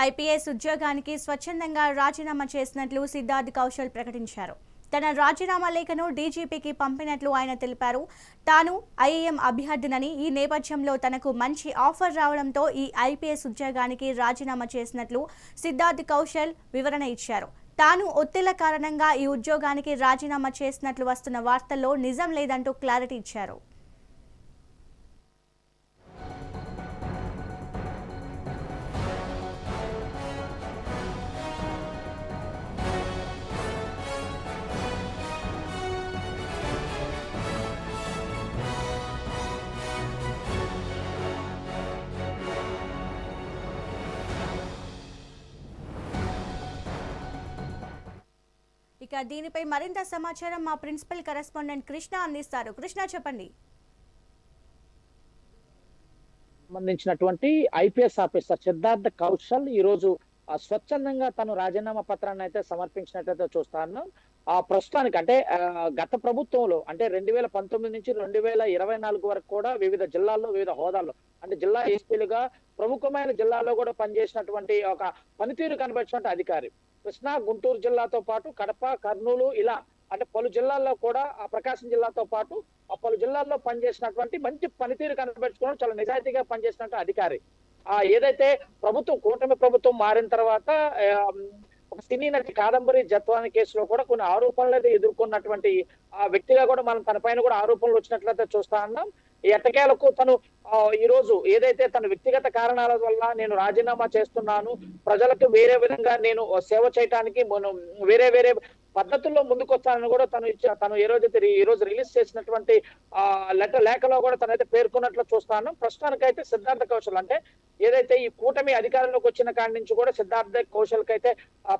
IPS ఉద్యోగానికి స్వచ్ఛందంగా రాజీనామా చేసినట్లు సిద్ధార్థ్ కౌశల్ ప్రకటించారు. తన రాజీనామా లేఖను డీజీపీకి పంపినట్లు ఆయన తెలిపారు. తాను ఐఏఎం అభ్యర్థినని ఈ నేపథ్యంలో తనకు మంచి ఆఫర్ రావడంతో ఈ ఐపీఎస్ ఉద్యోగానికి రాజీనామా చేసినట్లు సిద్ధార్థ్ కౌశల్ వివరణ ఇచ్చారు. తాను ఒత్తిళ్ళ కారణంగా ఈ ఉద్యోగానికి రాజీనామా చేసినట్లు వస్తున్న వార్తల్లో నిజం లేదంటూ క్లారిటీ ఇచ్చారు. ఇక దీనిపై మరింత సమాచారం మా ప్రిన్సిపల్ కరెస్పాండెంట్ కృష్ణ అందిస్తారు. కృష్ణ చెప్పండి. సంబంధించినటువంటి ఐపీఎస్ ఆఫీసర్ సిద్ధార్థ కౌశల్ ఈ రోజు ఆ, స్వచ్ఛందంగా తను రాజీనామా పత్రాన్ని అయితే సమర్పించినట్లయితే చూస్తాను ఆ ప్రస్తుతానికి అంటే గత ప్రభుత్వంలో అంటే రెండు వేల పంతొమ్మిది నుంచి రెండు వేల ఇరవై నాలుగు వరకు కూడా వివిధ జిల్లాల్లో వివిధ హోదాల్లో అంటే జిల్లా ఎస్పీలుగా ప్రముఖమైన జిల్లాలో కూడా పనిచేసినటువంటి ఒక పనితీరు కనబడినటువంటి అధికారి. కృష్ణా గుంటూరు జిల్లాతో పాటు కడప కర్నూలు ఇలా అంటే పలు జిల్లాల్లో కూడా ఆ ప్రకాశం జిల్లాతో పాటు ఆ పలు జిల్లాల్లో పనిచేసినటువంటి మంచి పనితీరు కనబెట్టుకోవడం చాలా నిజాయితీగా పనిచేసినటువంటి అధికారి. ఆ ఏదైతే ప్రభుత్వం కూటమి ప్రభుత్వం మారిన తర్వాత ఒక సినీ నటి కాదంబరి జత్వాని కేసులో కూడా కొన్ని ఆరోపణలు అయితే ఎదుర్కొన్నటువంటి ఆ వ్యక్తిగా కూడా మనం తన పైన కూడా ఆరోపణలు వచ్చినట్లయితే చూస్తా ఉన్నాం. ఎట్టకేలకు తను ఈ రోజు ఏదైతే తన వ్యక్తిగత కారణాల వల్ల నేను రాజీనామా చేస్తున్నాను ప్రజలకు వేరే విధంగా నేను సేవ చేయటానికి మనం వేరే వేరే పద్ధతుల్లో ముందుకొస్తానని కూడా తను ఇచ్చా తను ఏ రోజైతే ఈ రోజు రిలీజ్ చేసినటువంటి ఆ లెటర్ లేఖలో కూడా తనైతే పేర్కొన్నట్లు చూస్తాను. ప్రస్తుతానికైతే సిద్ధార్థ కౌశల్ అంటే ఏదైతే ఈ కూటమి అధికారంలోకి వచ్చిన కాడి నుంచి కూడా సిద్ధార్థ కౌశల్కి అయితే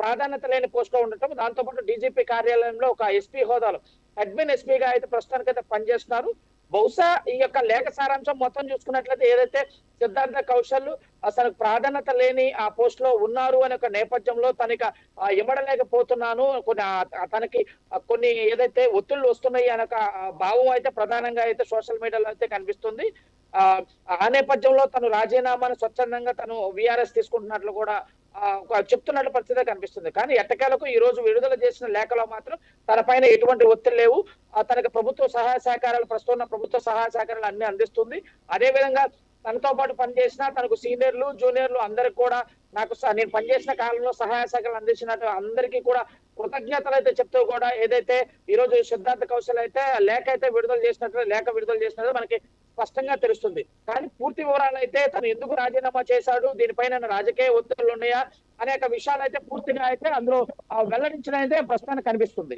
ప్రాధాన్యత లేని పోస్ట్లో ఉండటం దాంతో పాటు డీజీపీ కార్యాలయంలో ఒక ఎస్పీ హోదాలో అడ్మిన్ ఎస్పీగా అయితే ప్రస్తుతానికైతే పనిచేస్తున్నారు. బహుశా ఈ యొక్క లేఖ సారాంశం మొత్తం చూసుకున్నట్లయితే ఏదైతే సిద్ధార్థ కౌశల్ అసలు ప్రాధాన్యత లేని ఆ పోస్ట్లో ఉన్నారు అనే ఒక నేపథ్యంలో తనకి ఇమ్మడలేకపోతున్నాను. కొన్ని తనకి కొన్ని ఏదైతే ఒత్తిళ్ళు వస్తున్నాయి అనే ఒక భావం అయితే ప్రధానంగా అయితే సోషల్ మీడియాలో అయితే కనిపిస్తుంది. ఆ ఆ నేపథ్యంలో తను రాజీనామాను స్వచ్ఛందంగా తను విఆర్ఎస్ తీసుకుంటున్నట్లు కూడా చెప్తున్నట్లు పరిస్థితి కనిపిస్తుంది. కానీ ఎట్టకేలకు ఈ రోజు విడుదల చేసిన లేఖలో మాత్రం తన పైన ఎటువంటి ఒత్తిడి లేవు. ఆ, తనకి ప్రభుత్వ సహాయ సహకారాలు ప్రస్తుతం ఉన్న ప్రభుత్వ సహాయ సహకారాలు అన్ని అందిస్తుంది. అదే విధంగా తనతో పాటు పనిచేసిన తనకు సీనియర్లు జూనియర్లు అందరికి కూడా నాకు స- నేను పనిచేసిన కాలంలో సహాయ సహకారాలు అందించినట్టు అందరికీ కూడా కృతజ్ఞతలు అయితే చెప్తూ కూడా ఏదైతే ఈ రోజు సిద్ధార్థ కౌశల్ అయితే లేఖ అయితే విడుదల చేసినట్లు లేఖ విడుదల చేసినట్లు మనకి స్పష్టంగా తెలుస్తుంది. కానీ పూర్తి వివరాలు అయితే తను ఎందుకు రాజీనామా చేశాడు దీనిపైన రాజకీయ ఒత్తిళ్ళు ఉన్నాయా అనేక విషయాలు అయితే పూర్తిగా అయితే అందులో ఆ, వెల్లడించడం అయితే ప్రస్తుతానికి కనిపిస్తుంది.